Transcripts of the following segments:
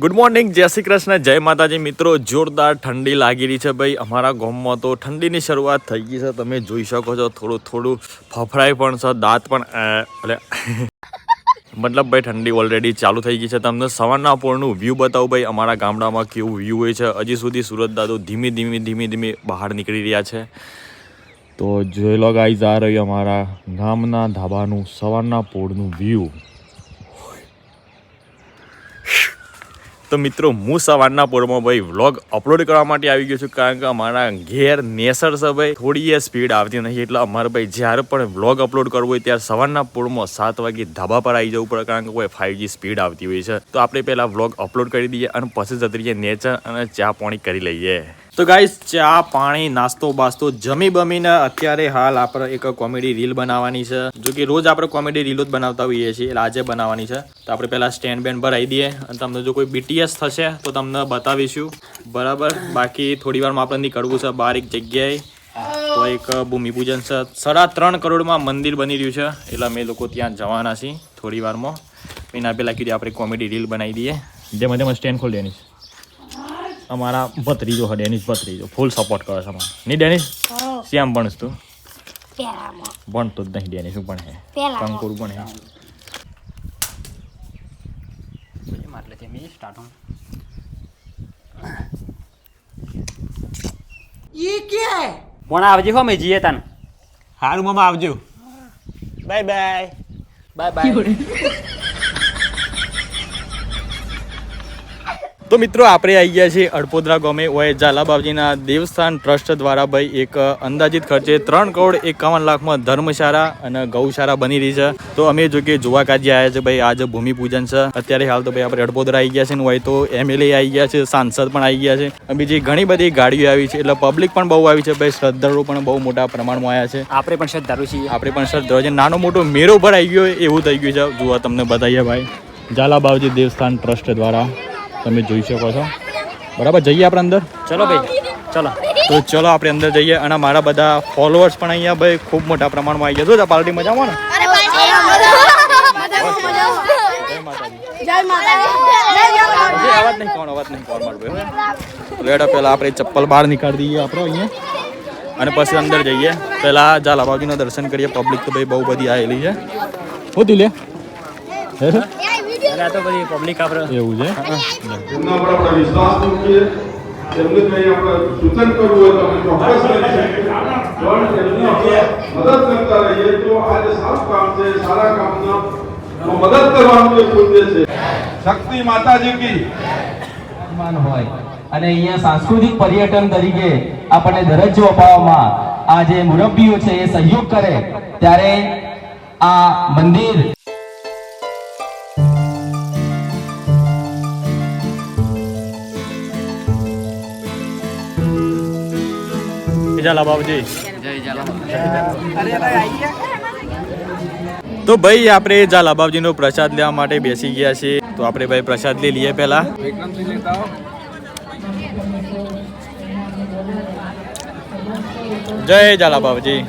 Good morning જય શ્રી કૃષ્ણ, જય માતાજી. મિત્રો, જોરદાર ઠંડી લાગી રહી છે ભાઈ. અમારા ગામમાં તો ઠંડીની શરૂઆત થઈ ગઈ છે. તમે જોઈ શકો છો, થોડું થોડું ફફડાય પણ છે, દાંત પણ એટલે મતલબ ભાઈ, ઠંડી ઓલરેડી ચાલુ થઈ ગઈ છે. તમને સવારના પોળનું વ્યૂ બતાવું ભાઈ. અમારા ગામડામાં કેવું વ્યૂ હોય છે. હજી સુધી સુરત દાદો ધીમે ધીમે ધીમે ધીમે બહાર નીકળી રહ્યા છે. તો જોઈ લો ગાઈઝ આ રહ્યું અમારા ગામના ધાબાનું સવારના પોળનું વ્યૂ તો મિત્રો, હું સવારના પોરમાં ભાઈ વ્લોગ અપલોડ કરવા માટે આવી ગયો છું કારણ કે અમારા ઘેર નેસર છે ભાઈ. થોડી સ્પીડ આવતી નથી, એટલે અમારે ભાઈ જ્યારે પણ વ્લોગ અપલોડ કરવો હોય ત્યારે સવારના પોરમાં સાત વાગે ધાબા પર આવી જવું પડે કારણ કે કોઈ ફાઇવજી સ્પીડ આવતી હોય છે. તો આપણે પહેલાં વ્લોગ અપલોડ કરી દઈએ અને પછી જતી રહીએ નેચર અને ચા પાણી કરી લઈએ. તો ગાઈસ ચા, પાણી, નાસ્તો, બાસ્તો જમી બમીને અત્યારે હાલ આપણે એક કોમેડી રીલ બનાવવાની છે. જો કે રોજ આપણે કોમેડી રીલો જ બનાવતા હોઈએ છીએ, એટલે આજે બનાવવાની છે. તો આપણે પહેલાં સ્ટેન્ડ બેન્ડ ભરાઈ દઈએ અને તમને જો કોઈ બીટીએસ થશે તો તમને બતાવીશું. બરાબર? બાકી થોડી વારમાં આપણે નીકળવું છે બહાર એક જગ્યાએ. તો એક ભૂમિપૂજન છે. સાડા ત્રણ કરોડમાં મંદિર બની રહ્યું છે, એટલે અમે લોકો ત્યાં જવાના છીએ થોડી વારમાં. એના પહેલાં કીધું આપણે કોમેડી રીલ બનાવી દઈએ. જેમાં તેમાં સ્ટેન્ડ ખોલી દેવાની છે. અમારા ભત્રીજો હા ડેનિસ ભત્રીજો. ફૂલ સપોર્ટ કરે છે અમારે. નહીં ડેનિસ? શ્યામ ભણસ તું? પેલામાં. ભણતો જ નહીં ડેનિસ પણ હે પેલા કંકુર પણ હે પણ આવજે હો મેં જીએ તન. હારું મામા આવજો. Bye bye. Bye bye. તો મિત્રો આપણે આવી ગયા છીએ અડપોદરા ગામે ઓય ઝાલાબાવજીના દેવસ્થાન ટ્રસ્ટ દ્વારા ભાઈ એક અંદાજિત ખર્ચે ત્રણ કરોડ એકાવન લાખમાં ધર્મશાળા અને ગૌશાળા બની રહી છે. તો અમે જો કે જોવા કાજી આવ્યા છે ભાઈ આજે ભૂમિપૂજન છે. અત્યારે હાલ તો ભાઈ આપણે અડપોદરા આવી ગયા છે ને હોય તો એમએલએ આવી ગયા છે સાંસદ પણ આવી ગયા છે. બીજી ઘણી બધી ગાડીઓ આવી છે એટલે પબ્લિક પણ બહુ આવી છે ભાઈ શ્રદ્ધાળુ પણ બહુ મોટા પ્રમાણમાં આવ્યા છે. આપણે પણ શ્રદ્ધાળુ છીએ. આપણે પણ શ્રદ્ધા છે નાનો મોટો મેળો ભરાઈ ગયો હોય એવું થઈ ગયું છે. જુઓ તમને બતાવીએ ભાઈ. ઝાલાબાવજી દેવસ્થાન ટ્રસ્ટ દ્વારા તમે જોઈ શકો છો. બરાબર જઈએ આપણે અંદર? ચલો ભાઈ ચલો. તો ચલો આપણે અંદર જઈએ અને મારા બધા ફોલોઅર્સ પણ અહીંયા ભાઈ ખૂબ મોટા પ્રમાણમાં આવી ગયા. છો પાર્ટી મજામાં ને? અવાજ નહીં કોણ અવાજ નહીં કોણ મારું ભાઈ પહેલાં આપણે ચપ્પલ બહાર નીકાળી દઈએ આપણો અહીંયા. અને પછી અંદર જઈએ. પહેલા ઝાલાબાવજીના દર્શન કરીએ. પબ્લિક તો ભાઈ બહુ બધી આવેલી છે. હું તું લે હે? અરે આ તો બધી પબ્લિક આપણે એવું છે? એમના પર આપણે વિશ્વાસ મૂકીએ. એમને કંઈ આપણે સૂચન કરવું હોય તો અમે ચોક્કસ કરી શકીએ. પણ એમને મદદ કરતા રહીએ તો આ જે સારું કામ છે સારા કામનો મદદ કરવાનું એક ઉદ્દેશ છે. શક્તિ માતાજી કી. માન હોય. અને અહીંયા સાંસ્કૃતિક પર્યટન તરીકે આપણને દરજ્જો અપાવવામાં આ જે મુરબ્બીઓ છે એ સહયોગ કરે ત્યારે આ મંદિર ઝાલાબાવજી તો ભાઈ આપણે ઝાલાબાવજીનો પ્રસાદ લેવા માટે બેસી ગયા છીએ. તો આપણે ભાઈ પ્રસાદ લઈ લઈએ પહેલા. જય ઝાલાબાવજી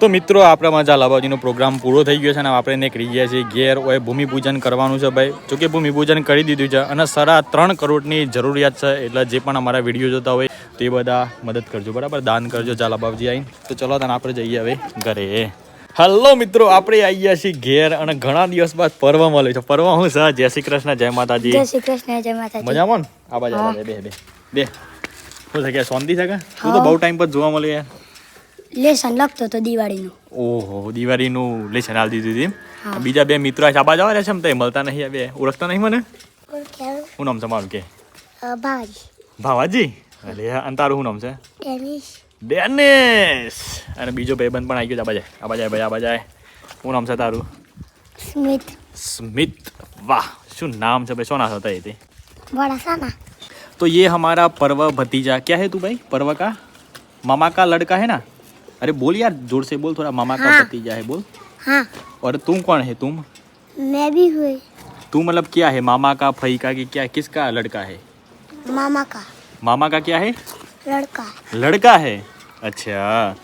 તો મિત્રો આપણામાં ઝાલાબાવજીનો પ્રોગ્રામ પૂરો થઈ ગયો છે અને આપણે નીકળી ગયા છીએ. ઘેર હોય ભૂમિપૂજન કરવાનું છે ભાઈ. જોકે ભૂમિપૂજન કરી દીધું છે અને સારા ત્રણ કરોડની જરૂરિયાત છે એટલે જે પણ અમારા વીડિયો જોતા હોય તે બધા મદદ કરજો. બરાબર? દાન કરજો ઝાલાબાવજી આવીને તો ચલો તને આપણે જઈએ હવે ઘરે. હલો મિત્રો આપણે આવી ગયા છીએ ઘેર અને ઘણા દિવસ બાદ પર્વ મળે છે. પર્વ હું સર જય શ્રી કૃષ્ણ જય માતાજી. જય શ્રી કૃષ્ણ જય માતાજી. મજામાં ને? આ બાજુ બે બે. બે. શું છે કે શાંતિ છે કે? તું તો બહુ ટાઈમ પર જોવા મળે યાર. લેસન લખતો તો દિવાળીનું ઓહો દિવાળીનું લેશન આલ દીધું હતું એમ બીજા બે મિત્રો આ શાબા જવા છે એમ તો મળતા નહીં આ બે ઓળખતા નહીં મને શું નામ છે મારું કે ભાઈ ભાવાજી અરે અને તારું શું નામ છે ટેનિસ ડેનિસ અને બીજો ભાઈબંધ પણ આવી ગયો છે આ બાજુ આ બાજુ ભાઈ આ બાજુ શું નામ છે તારું સ્મિત स्मित वाह શું નામ છે ભાઈ સોના હતા એ તે बड़ा सा ना तो ये हमारा पर्व भतीजा क्या है तू भाई पर्व का मामा का लड़का है ना अरे बोल यार ज़ोर से बोल थोड़ा मामा का हाँ। भतीजा है बोल। हाँ। और तुम कौन है तुम? मैं भी हुई। तू मतलब क्या है मामा का फई का कि क्या किसका लड़का है? मामा का। मामा का क्या है? लड़का। लड़का है। अच्छा।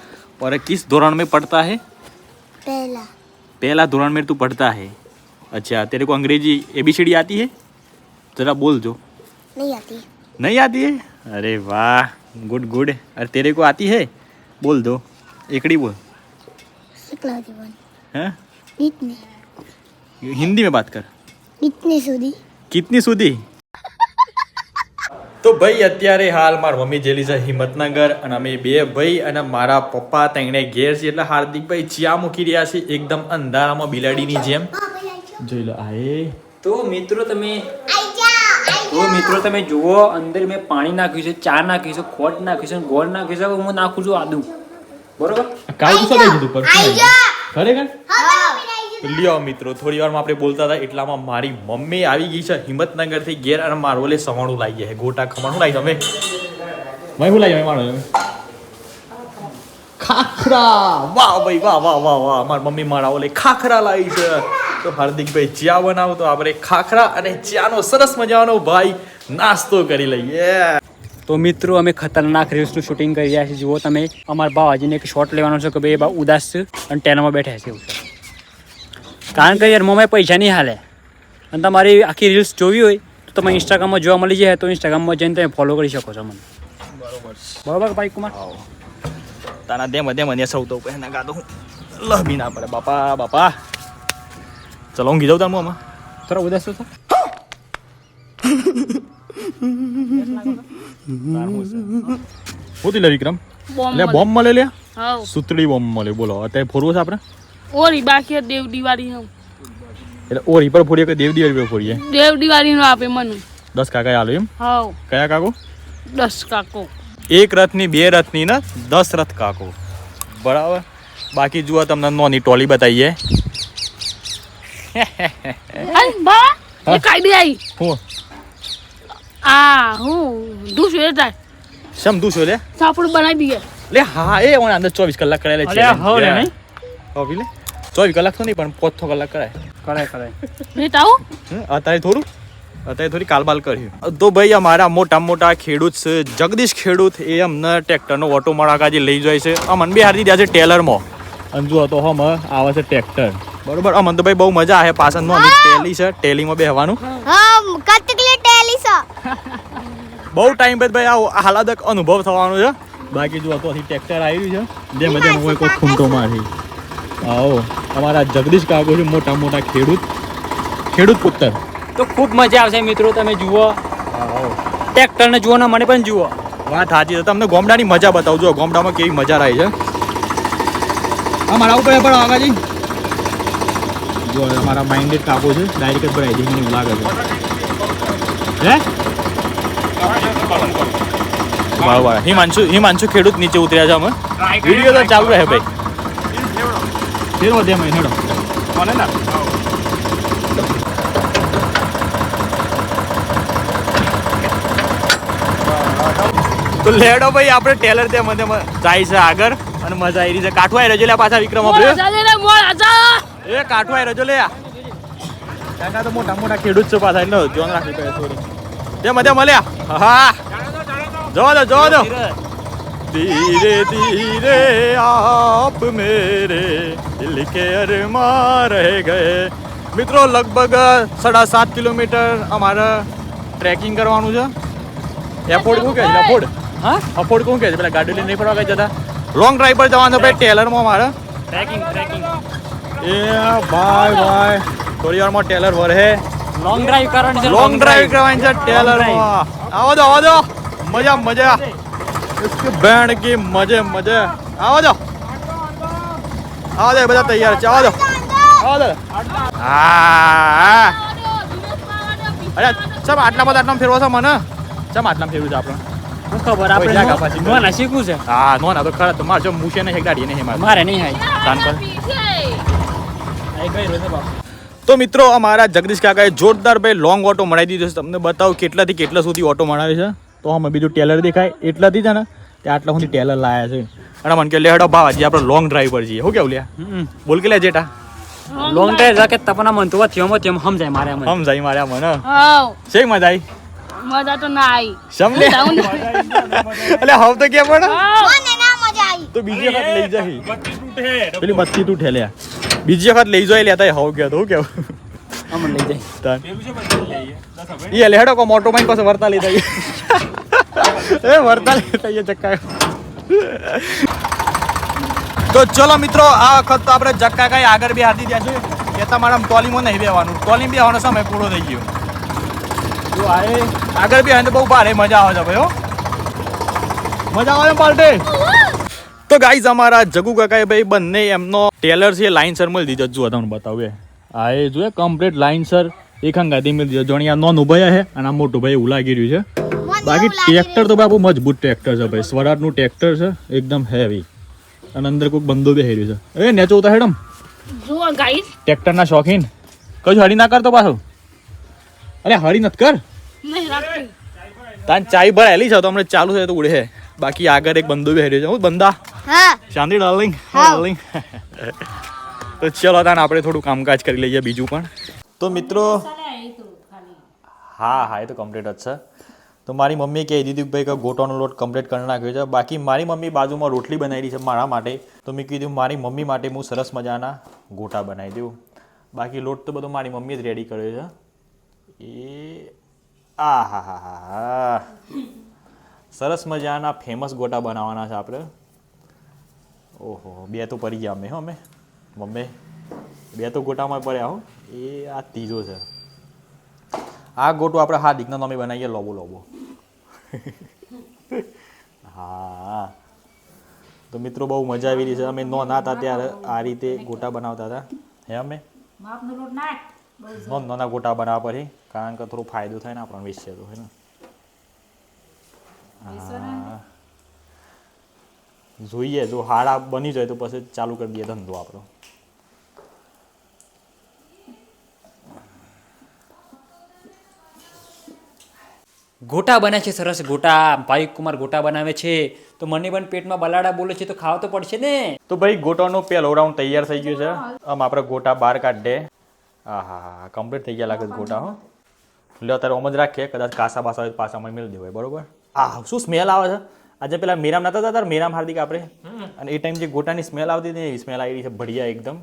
और किस दौरान में पढ़ता है? पहला। पहला दौरान में तू पढ़ता है। अच्छा तेरे को अंग्रेज़ी एबीसीडी आती है? जरा बोल दो नहीं आती। नहीं आती है? अरे वाह गुड गुड। अरे तेरे को आती है? बोल दो। एकड़ी बोल शुक्ला जीवन हैं इतने हिंदी में बात कर इतने સુધી કિતની સુધી તો ભાઈ અત્યારે હાલ મારા મમ્મી જેલી છે હિંમતનગર અને અમે બે ભાઈ અને મારા પપ્પા તેણે ઘેર છે એટલે હાર્દિકભાઈ ચિયા મૂકી રહ્યા છે એકદમ અંધારામાં બિલાડીની જેમ જોઈ લો આએ તો મિત્રો તમે તો મિત્રો તમે જુઓ અંદર મેં પાણી નાખ્યું છે ચા નાખ્યું છે ખોટ નાખ્યું છે ગોળ નાખ્યું છે હવે હું નાખું છું આદુ બરોબર? કાલ શું થઈ દીધું પર ખરેખર લ્યો મિત્રો થોડી વારમાં આપણે બોલતા હતા એટલામાં મારી મમ્મી આવી ગઈ છે હિંમતનગરથી ઘેર અને મારું ઓલે સવાણું લાવી જાય ગોટા ખમણું લાવી તમે? ભાઈ હું લાવી માણો ખાખરા. વાહ ભાઈ વાહ વાહ વાહ વાહ. મારી મમ્મી મારા ઓલે ખાખરા લાવી છે. તો હાર્દિકભાઈ ચા બનાવો તો આપણે ખાખરા અને ચાનો સરસ મજાનો ભાઈ નાસ્તો કરી લઈએ. તો મિત્રો અમે ખતરનાક રીલ્સનું શૂટિંગ કરી રહ્યા છીએ. જુઓ તમે અમારા બાવાજીને એક શોટ લેવાનો છે કે ભાઈ બા ઉદાસ છે અને ટેનામાં બેઠા છે કારણ કે યાર મોમાં પૈસા નહીં હાલે. અને તમારી આખી રીલ્સ જોવી હોય તો તમે ઇન્સ્ટાગ્રામમાં જોવા મળી જાય તો ઇન્સ્ટાગ્રામમાં જઈને તમે ફોલો કરી શકો છો મને બરોબર ભાઈ કુમાર? તાના દે મને મને સૌ તો એના ગાતો હું. ના પડે બાપા બાપા. ચલો હું કીધું તારું આમાં થોડા ઉદાસ તો થા. હું લે વિક્રમ લે બોમ્બ મળે લે? હાવ સુતળી બોમ્બ મળે બોલો. અત્યારે ફોરવો છે આપણે? ઓરી બાકી દેવ દિવાળી નું એટલે ઓરી પર ફોડીએ કે દેવ દિવાળી પર ફોડીએ દેવ દિવાળી નું આપે મને. દસ કાકા આલો એમ? હાવ કયા કાકો? દસ કાકો. એક રથની બે રથની ને દસ રથ કાકો. બરાબર? બાકી જુઓ તમને નોની ટોલી બતાવીએ. અન બા એ કાઢી આવી હું? આ હું દુસ વેતા શમ તું લે? સાપડ બનાવી દઈએ. લે હા એ ઓને અંદર ચોવીસ કલાક કરાયેલા છે. અલ્યા, લે, નહીં? હવે લે. ચોવીસ કલાક તો નહીં પણ પાંચ કલાક કરાય. અત્યારે થોડું. અત્યારે થોડી કાલબાલ કર્યું તો ભાઈ અમારા મોટા મોટા ખેડૂત છે જગદીશ ખેડૂત એ અમને ટ્રેક્ટરનો ઓટો મળાકાજી લઈ જાય છે. અમને બી હારી દીધા છે ટેલરમાં. અને જુઓ તો હમ આવે છે ટ્રેક્ટર. બરોબર અમન તો ભાઈ બહુ મજા આવે. પાછળ નો ટેલી છે ટેલીમાં બેહવાનું હમ કટકલી ટેલી છે બહુ ટાઈમ બાદ ભાઈ આ હાલાદક અનુભવ થવાનો છે. બાકી જો તો ટ્રેક્ટર આવી રહ્યું છે. જે જેમ હું કોઈ ખૂંટો મારી આવો અમારા જગદીશ કાકો છે મોટા મોટા ખેડૂત. ખેડૂત પુત્ર. તો ખૂબ મજા આવશે મિત્રો તમે જુઓ. ટ્રેક્ટરને જુઓ ને મને પણ જુઓ. વાત સાચી છે. તમને ગોમડાની મજા બતાવજો ગોમડામાં કેવી મજા રહી છે. અમારા ઉપર પણ આગાજી જો અમારા માઇન્ડેડ કાકો છે. ડાયરેક્ટ જ ભરાઈ મને લાગે છે. હે? બરાબર હિમાંશુ હિમાંશુ ખેડૂત નીચે ઉતર્યા છે અમે વીડિયો તો ચાલુ રહે ભાઈ. ફેરવો દે મેં હેડો. કોને ના? તો લેડો ભાઈ આપણે ટેલર તે મને જાય છે આગળ. અને મજા આવી રહી છે. કાઠવાઈ રજો લે પાછા વિક્રમ આપણે. એ કાઠવાઈ રજો લે કાકા તો મોટા મોટા ખેડૂત છે પાછા એટલે ધ્યાન રાખવી પડે થોડી. તે મજા મળ્યા. હા. જોવા દો જોવા દો. ધીરે ધીરે આપ મેરે દિલ કે અરમા રહે ગયે. મિત્રો લગભગ સાડા સાત કિલોમીટર અમારે ટ્રેકિંગ કરવાનું છે. એફોર્ડ શું કહે છે? એફોર્ડ હા? અફોર્ડ કોણ કહે છે? પેલા ગાડી લઈને નહીં ફરવા ગઈ જતા? લોંગ ડ્રાઈવ પર જવાનું ભાઈ ટેલરમાં મારે. ટ્રેકિંગ ટ્રેકિંગ એ ભાઈ ભાઈ થોડી વારમાં ટેલર વરહે. લોંગ ડ્રાઈવ કરવાની છે લોંગ ડ્રાઈવ કરવાની છે ટેલરમાં આવો દો આવો દો મજા મજા इसके बैंड की મજે મજે આવો દો આવો દો બધા તૈયાર છે આવો દો આવો દો હા અરે ચમ આટલા બધા આટલા ફેરવો છો મને ચમ આટલા ફેરવું છે આપણે શું ખબર કોઈ જાગા આપણે પાછી નોના શીખવું છે હા નો ના તો ખરા તો મારે જો મૂશે નહીં ગાડી નહીં મારે મારે નહીં હાય તાન પર આ કઈ રહ્યો છે બાપ તો મિત્રો અમારા જગદીશ કાકાએ જોરદાર ભાઈ લોંગ ઓટો મળી દીધો છે. તમને બતાવું કેટલાથી કેટલા સુધી ઓટો મળાવે છે. તો અમે બીજું ટેલર દેખાય. એટલાથી છે ને તે આટલા સુધી ટેલર લાયા છે. અને મને કે લેડો ભાવ આજે આપણે લોંગ ડ્રાઈવ પર જઈએ શું કેવું લ્યા? બોલ કે લે જેટા લોંગ ડ્રાઈવ જાકે તપના મન તો થયો થયો સમજાય મારે મને હમ જાય માર્યા મને હા. છે મજા આવી? મજા તો ના આવી. સમજે. એટલે હવ તો કે પણ મને ના મજા આવી. તો બીજી વખત લઈ જાય પેલી બત્તી તૂટે લે બીજી વખત લઈ જાય લેતા હોવ કે તો હું કેવું અમને લઈ જાય. એ લે હેડો કો મોટો માઈન પાસે વર્તા લેતા. એ વર્તા લેતા આઈએ ચક્કા તો ચલો મિત્રો આ વખત તો આપણે ચક્કા કઈ આગળ બી હાથી ત્યાં છે. એ તમારા ટોલીમાં નહીં બેવાનું બી બેવાનો સમય પૂરો થઈ ગયો. જો આ એ આગળ બી હાથે બહુ ભારે મજા આવે છે ભાઈ હો. મજા આવે પાર્ટે? તો ગાઈઝ અમારા જગુ કાકાએ ભાઈ બંને એમનો ટેલર છે લાઇનસર મળી દીધો. જુઓ તમને બતાવું આ એ જોઈએ કમ્પ્લીટ લાઇનસર એક હંગાતી મળી દીધો. જોણી આ નોનું ભાઈ છે અને આ મોટું ભાઈ એવું લાગી રહ્યું છે. બાકી ટ્રેક્ટર તો બાપુ મજબૂત ટ્રેક્ટર છે ભાઈ. સ્વરાજનું ટ્રેક્ટર છે એકદમ હેવી અને અંદર કોઈક બંદો બેહી રહ્યું છે. એ નેચો ઉતા હેડમ. જુઓ ગાઈસ ટ્રેક્ટરના શોખીન. કશું હરી ના કરતો પાછો. અરે હરી નત કર. તાન ચાય ભરાયેલી છે તો હમણાં ચાલુ થાય તો ઉડે છે બાકી આગળ એક બંદો બેહર્યો છે. હું બંદા. શાંતિ ડાર્લિંગ હા. ડાર્લિંગ તો ચલો તાન આપણે થોડું કામકાજ કરી લઈએ બીજું પણ. તો મિત્રો હા હા એ તો કમ્પ્લીટ જ છે. તો મારી મમ્મી કહી દીધું કે ભાઈ કે ગોટાનો લોટ કમ્પ્લીટ કરી નાખ્યો છે. બાકી મારી મમ્મી બાજુમાં રોટલી બનાવી છે મારા માટે. તો મેં કીધું મારી મમ્મી માટે હું સરસ મજાના ગોટા બનાવી દઉં. બાકી લોટ તો બધો મારી મમ્મીએ જ રેડી કર્યો છે. એ આ હા હા હા હા. સરસ મજાના ફેમસ ગોટા બનાવવાના છે આપણે. ઓહો બે તો પડી ગયા અમે હો અમે. મમ્મી બે તો ગોટામાં પડ્યા હો. એ આ ત્રીજો છે. આ ગોટો આપણે હા દીકના નામે બનાવીએ લોબો લોબો. હા. તો મિત્રો બહુ મજા આવી રહી છે. અમે નો ના હતા ત્યારે આ રીતે ગોટા બનાવતા હતા. હે અમે? નો નોના ગોટા બનાવવા પછી કારણ કે થોડો ફાયદો થાય ને આપણને વિશે તો હે ને? જોઈએ જો હાડા બની જાય તો પછી ચાલુ કરી દઈએ ધંધો આપણો. ગોટા બને છે સરસ ગોટા. ભાઈ કુમાર ગોટા બનાવે છે. તો મને પણ પેટમાં બલાડા બોલે છે તો ખાવા તો પડશે ને. તો ભાઈ ગોટાનો પહેલો રાઉન્ડ તૈયાર થઈ ગયો છે. આમ આપણે ગોટા બહાર કાઢે હા હા હા કમ્પ્લીટ થઈ ગયા લાગે છે ગોટા હો. લ્યો અત્યારે ઓમ જ રાખીએ. કદાચ કાસા બાસા હોય પાછા પાછામાં મેળ દેવાય બરોબર? આ શું સ્મેલ આવે છે? આજે પેલા મીરામ નતા હતા તાર મીરામ હાર્દિક આપણે. અને એ ટાઈમ જે ગોટાની સ્મેલ આવતી હતી એવી સ્મેલ આવી છે બઢિયા એકદમ.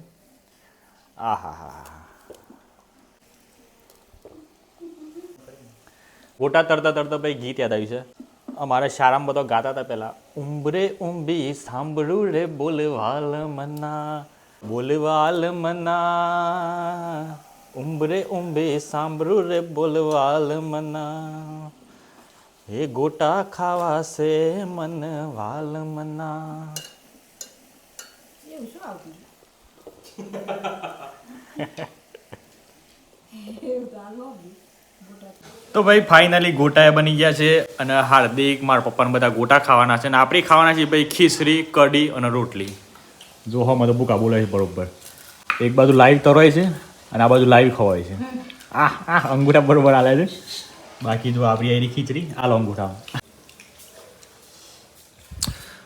આ હા હા ગોટા તરતા તરતા ભાઈ ગીત યાદ આવ્યું છે. અમારે શારામ બધો ગાતા હતા પેલા, ઉંબરે ઉંબી સાંભળું રે બોલવાલ મના બોલવાલ મના, ઉંબરે ઉંબે સાંભળું રે બોલવાલ મના. હે ગોટા ખાવા છે મન વાલ મના તો ભાઈ ફાઇનલી ગોટા બની ગયા છે અને હાર્દિક મારા પપ્પાને બધા ગોટા ખાવાના છે અને આપણે ખાવાના છે ભાઈ ખીચડી કઢી અને રોટલી. જો હા મને ભૂકા બોલાય છે બરોબર. એક બાજુ લાઈવ તરાય છે અને આ બાજુ લાઈવ ખવાય છે. આ આ અંગૂઠા બરોબર હાલે છે. બાકી જો આપણી આરી ખીચડી, આ અંગૂઠા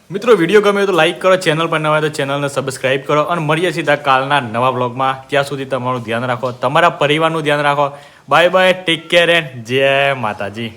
મિત્રો, વીડિયો ગમે તો લાઈક કરો ચેનલ પર નવા હોય તો ચેનલને સબસ્ક્રાઈબ કરો અને મળીએ સીધા કાલના નવા બ્લોગમાં ત્યાં સુધી તમારું ધ્યાન રાખો, તમારા પરિવારનું ધ્યાન રાખો. Bye bye take care and જય માતાજી.